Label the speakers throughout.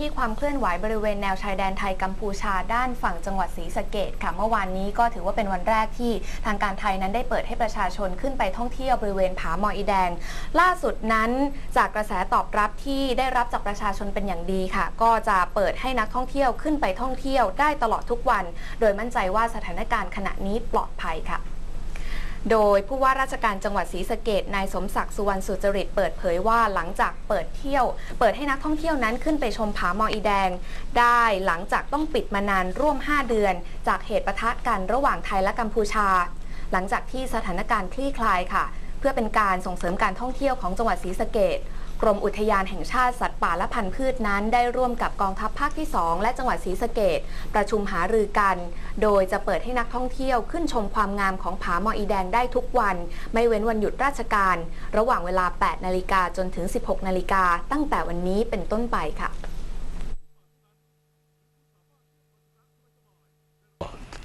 Speaker 1: ที่ความเคลื่อนไหวบริเวณแนวชายแดนไทยกัมพูชาด้านฝั่งจังหวัดศรีสะเกดค่ะเมื่อวานนี้ก็ถือว่าเป็นวันแรกที่ทางการไทยนั้นได้เปิดให้ประชาชนขึ้นไปท่องเที่ยวบริเวณผาหมออีแดง ล่าสุดนั้นจากกระแสตอบรับที่ได้รับจากประชาชนเป็นอย่างดีค่ะ ก็จะเปิดให้นักท่องเที่ยวขึ้นไปท่องเที่ยวได้ตลอดทุกวัน โดยมั่นใจว่าสถานการณ์ขณะนี้ปลอดภัยค่ะ โดยผู้ว่าราชการจังหวัดศรีสะเกดนายสมศักดิ์สุวรรณสุจริตเปิดเผยว่าหลังจากเปิดเที่ยว เปิดให้นักท่องเที่ยวนั้นขึ้นไปชมผาหมออีแดง ได้หลังจากต้องปิดมานานร่วม 5 เดือน จากเหตุปะทะกันระหว่างไทยและกัมพูชา หลังจากที่สถานการณ์คลี่คลายค่ะ เพื่อเป็นการส่งเสริมการท่องเที่ยวของจังหวัดศรีสะเกด กรมอุทยานแห่งชาติสัตว์ป่าและพันธุ์พืชนั้น ได้ร่วมกับกองทัพภาคที่ 2 และจังหวัดศรีสะเกดประชุมหารือกัน โดยจะเปิดให้นักท่องเที่ยวขึ้นชมความงามของผาหมออีแดงได้ทุกวัน ไม่เว้นวันหยุดราชการ ระหว่างเวลา 8 นาฬิกาจนถึง 16 นาฬิกาตั้งแต่วันนี้เป็นต้นไปค่ะ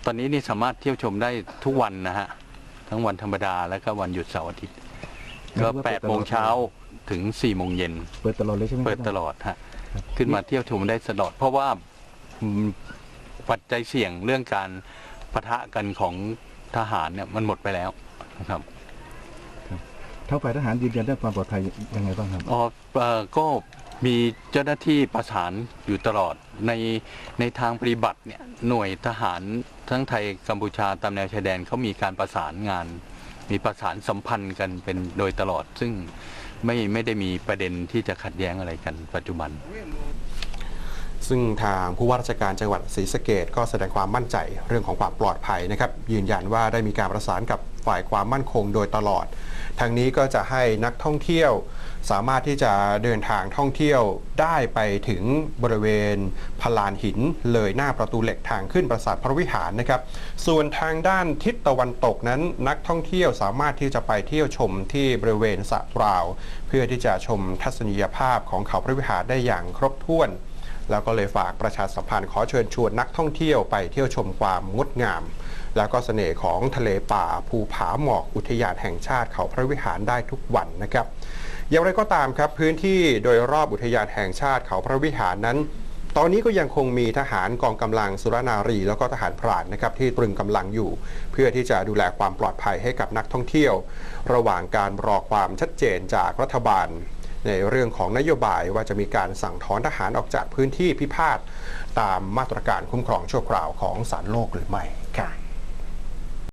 Speaker 2: ตอนนี้นี่สามารถเที่ยวชมได้ทุกวันนะฮะ ทั้งวันธรรมดาและก็วันหยุดเสาร์อาทิตย์ ก็
Speaker 3: เรียกว่าเปิด
Speaker 2: 8โมงเช้าถึง4โมงเย็น
Speaker 3: เปิดตลอดเลยใช่ไหมครับ
Speaker 2: เปิดตลอดฮะ
Speaker 3: ครับ
Speaker 2: ขึ้นมาเที่ยวชมได้ตลอด เพราะว่าอืมปัจจัยเสี่ยงเรื่องการปะทะกันของทหารเนี่ยมันหมดไปแล้วนะครับ
Speaker 3: ทางฝ่ายทหารยืนยันเรื่องความปลอดภัยยังไงบ้างครับ
Speaker 2: อ๋อเอ่อก็มีเจ้าหน้าที่ประสานอยู่ตลอดในในทางปฏิบัติเนี่ยหน่วยทหารทั้งไทยกัมพูชาตามแนวชายแดนเขามีการประสานงาน มีประสานสัมพันธ์กันเป็นโดยตลอด ซึ่งไม่ไม่ได้มีประเด็นที่จะขัดแย้งอะไรกันปัจจุบัน
Speaker 4: ซึ่งทางผู้ว่าราชการจังหวัดศรีสะเกดก็แสดงความมั่นใจเรื่องของความปลอดภัยนะครับ ยืนยันว่าได้มีการประสานกับ ฝ่ายความมั่นคงโดยตลอดทางนี้ก็จะให้นักท่องเที่ยวสามารถที่จะเดินทางท่องเที่ยวได้ไปถึงบริเวณพลานหินเลยหน้าประตูเหล็กทางขึ้นปราสาทพระวิหารนะครับ ส่วนทางด้านทิศตะวันตกนั้น นักท่องเที่ยวสามารถที่จะไปเที่ยวชมที่บริเวณสระราว เพื่อที่จะชมทัศนียภาพของเขาพระวิหารได้อย่างครบถ้วน แล้วก็เลยฝากประชาสัมพันธ์ขอเชิญชวนนักท่องเที่ยวไปเที่ยวชมความงดงาม แล้วก็เสน่ห์ของทะเลป่าภูผาหมอกอุทยานแห่งชาติเขาพระวิหารได้ทุกวันนะครับอย่างไรก็ตามครับพื้นที่โดยรอบอุทยานแห่งชาติเขาพระวิหารนั้น ตอนนี้ก็ยังคงมีทหารกองกำลังสุรนารี แล้วก็ทหารพรานนะครับที่ตรึงกำลังอยู่ เพื่อที่จะดูแลความปลอดภัยให้กับนักท่องเที่ยว ระหว่างการรอความชัดเจนจากรัฐบาล ในเรื่องของนโยบายว่าจะมีการสั่งถอนทหารออกจากพื้นที่พิพาทตามมาตรการคุ้มครองชั่วคราวของศาลโลกหรือไม่